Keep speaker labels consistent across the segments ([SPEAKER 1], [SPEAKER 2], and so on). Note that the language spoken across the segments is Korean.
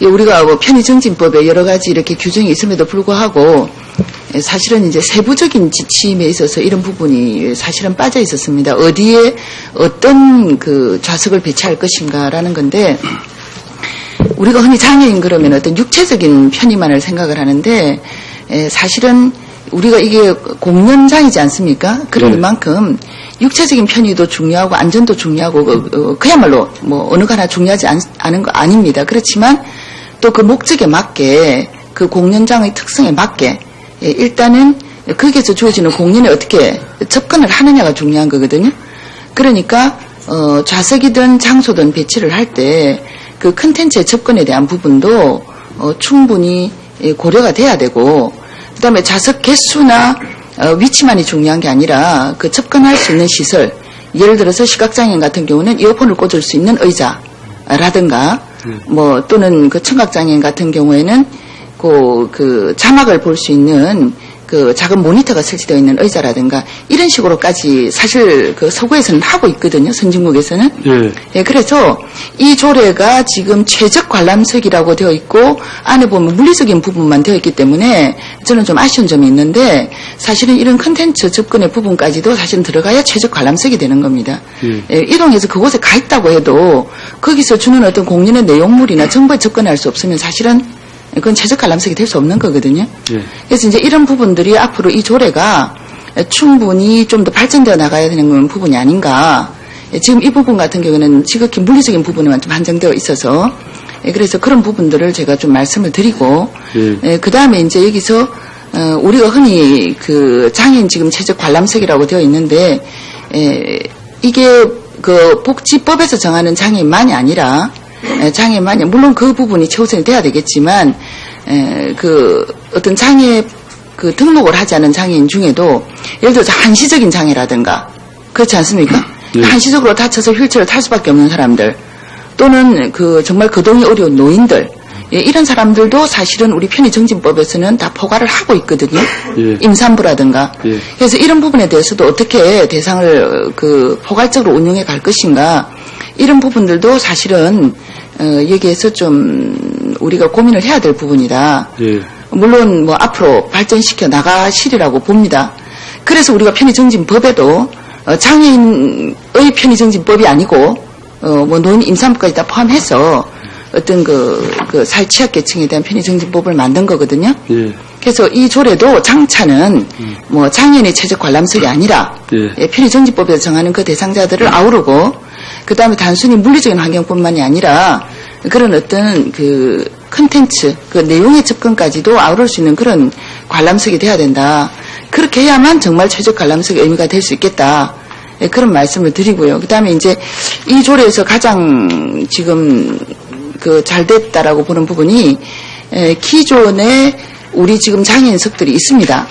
[SPEAKER 1] 예, 우리가 뭐 편의증진법에 여러 가지 이렇게 규정이 있음에도 불구하고 예, 사실은 이제 세부적인 지침에 있어서 이런 부분이 사실은 빠져 있었습니다. 어디에 어떤 그 좌석을 배치할 것인가라는 건데 우리가 흔히 장애인 그러면 어떤 육체적인 편의만을 생각을 하는데 에, 사실은 우리가 이게 공연장이지 않습니까? 그런
[SPEAKER 2] 네.
[SPEAKER 1] 만큼 육체적인 편의도 중요하고 안전도 중요하고 그, 어, 그야말로 뭐 어느 하나 중요하지 않, 않은 거 아닙니다. 그렇지만 또 그 목적에 맞게 그 공연장의 특성에 맞게 예, 일단은 거기에서 주어지는 공연에 어떻게 접근을 하느냐가 중요한 거거든요. 그러니까 어, 좌석이든 장소든 배치를 할 때 그 컨텐츠의 접근에 대한 부분도 어, 충분히 예, 고려가 돼야 되고 그 다음에 좌석 개수나 어, 위치만이 중요한 게 아니라 그 접근할 수 있는 시설 예를 들어서 시각장애인 같은 경우는 이어폰을 꽂을 수 있는 의자라든가 뭐 또는 그 청각장애인 같은 경우에는 그, 그 자막을 볼 수 있는 그 작은 모니터가 설치되어 있는 의자라든가 이런 식으로까지 사실 그 서구에서는 하고 있거든요. 선진국에서는.
[SPEAKER 2] 예.
[SPEAKER 1] 예, 그래서 이 조례가 지금 최적 관람석이라고 되어 있고 안에 보면 물리적인 부분만 되어 있기 때문에 저는 좀 아쉬운 점이 있는데 사실은 이런 컨텐츠 접근의 부분까지도 사실은 들어가야 최적 관람석이 되는 겁니다.
[SPEAKER 2] 예.
[SPEAKER 1] 예, 이동해서 그곳에 가 있다고 해도 거기서 주는 어떤 공연의 내용물이나 정보에 접근할 수 없으면 사실은 그건 최적 관람석이 될 수 없는 거거든요.
[SPEAKER 2] 예.
[SPEAKER 1] 그래서 이제 이런 부분들이 앞으로 이 조례가 충분히 좀 더 발전되어 나가야 되는 부분이 아닌가. 예, 지금 이 부분 같은 경우는 지극히 물리적인 부분에만 좀 한정되어 있어서 예, 그래서 그런 부분들을 제가 좀 말씀을 드리고
[SPEAKER 2] 예.
[SPEAKER 1] 그 다음에 이제 여기서 어, 우리가 흔히 그 장애인 지금 최적 관람석이라고 되어 있는데 에, 이게 그 복지법에서 정하는 장애인만이 아니라 에, 장애만이 물론 그 부분이 최우선이 돼야 되겠지만 에, 그 어떤 장애 그 등록을 하지 않은 장애인 중에도 예를 들어서 한시적인 장애라든가 그렇지 않습니까?
[SPEAKER 2] 네.
[SPEAKER 1] 한시적으로 다쳐서 휠체어를 탈 수밖에 없는 사람들 또는 그 정말 거동이 어려운 노인들 예, 이런 사람들도 사실은 우리 편의정진법에서는 다 포괄을 하고 있거든요.
[SPEAKER 2] 예.
[SPEAKER 1] 임산부라든가.
[SPEAKER 2] 예.
[SPEAKER 1] 그래서 이런 부분에 대해서도 어떻게 대상을 어, 그 포괄적으로 운영해 갈 것인가 이런 부분들도 사실은 어, 여기에서 좀 우리가 고민을 해야 될 부분이다.
[SPEAKER 2] 예.
[SPEAKER 1] 물론 뭐 앞으로 발전시켜 나가시리라고 봅니다. 그래서 우리가 편의정진법에도 어, 장애인의 편의정진법이 아니고 어, 뭐 노인 임산부까지 다 포함해서 어떤 그, 그 살취약계층에 대한 편의정진법을 만든 거거든요.
[SPEAKER 2] 예.
[SPEAKER 1] 그래서 이 조례도 장차는 뭐 장애인의 최적 관람석이 아니라
[SPEAKER 2] 예.
[SPEAKER 1] 예, 편의정지법에서 정하는 그 대상자들을 아우르고 그 다음에 단순히 물리적인 환경뿐만이 아니라 그런 어떤 그 컨텐츠 그 내용의 접근까지도 아우를 수 있는 그런 관람석이 돼야 된다. 그렇게 해야만 정말 최적 관람석의 의미가 될 수 있겠다. 예, 그런 말씀을 드리고요. 그 다음에 이제 이 조례에서 가장 지금 그 잘 됐다라고 보는 부분이 에, 기존에 우리 지금 장애인석들이 있습니다.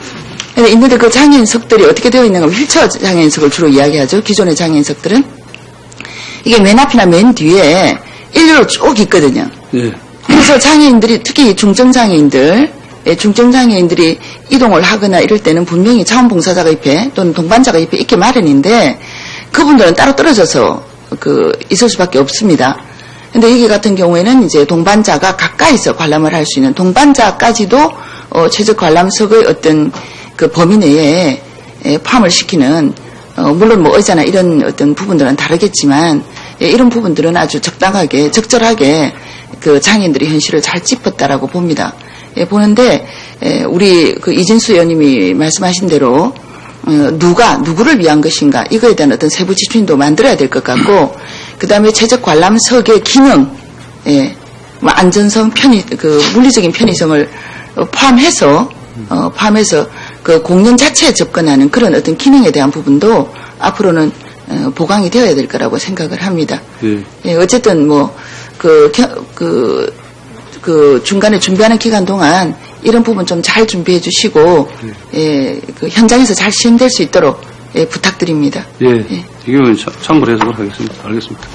[SPEAKER 1] 있는데 그 장애인석들이 어떻게 되어 있는가 휠체어 장애인석을 주로 이야기하죠. 기존의 장애인석들은 이게 맨 앞이나 맨 뒤에 일렬로 쭉 있거든요.
[SPEAKER 2] 예.
[SPEAKER 1] 그래서 장애인들이 특히 중증장애인들 예, 중증장애인들이 이동을 하거나 이럴 때는 분명히 자원봉사자가 옆에 또는 동반자가 옆에 있게 마련인데 그분들은 따로 떨어져서 그 있을 수밖에 없습니다. 근데 여기 같은 경우에는 이제 동반자가 가까이서 관람을 할 수 있는 동반자까지도 어, 최적 관람석의 어떤 그 범위 내에 예, 포함을 시키는 어, 물론 뭐 의자나 이런 어떤 부분들은 다르겠지만 예, 이런 부분들은 아주 적당하게 적절하게 그 장애인들의 현실을 잘 짚었다라고 봅니다. 예, 보는데 예, 우리 그 이진수 의원님이 말씀하신 대로 어, 누가 누구를 위한 것인가 이거에 대한 어떤 세부 지침도 만들어야 될 것 같고 그 다음에 최적 관람석의 기능, 예, 뭐 안전성, 편의 그 물리적인 편의성을 어, 포함해서 어, 포함해서 그 공연 자체에 접근하는 그런 어떤 기능에 대한 부분도 앞으로는 어, 보강이 되어야 될 거라고 생각을 합니다.
[SPEAKER 2] 예.
[SPEAKER 1] 예, 어쨌든 뭐, 그, 겨- 그, 그 중간에 준비하는 기간 동안 이런 부분 좀 잘 준비해 주시고, 예, 그 현장에서 잘 시행될 수 있도록 예, 부탁드립니다.
[SPEAKER 2] 예. 이 경우는 참- 참고를 해서 하겠습니다. 알겠습니다.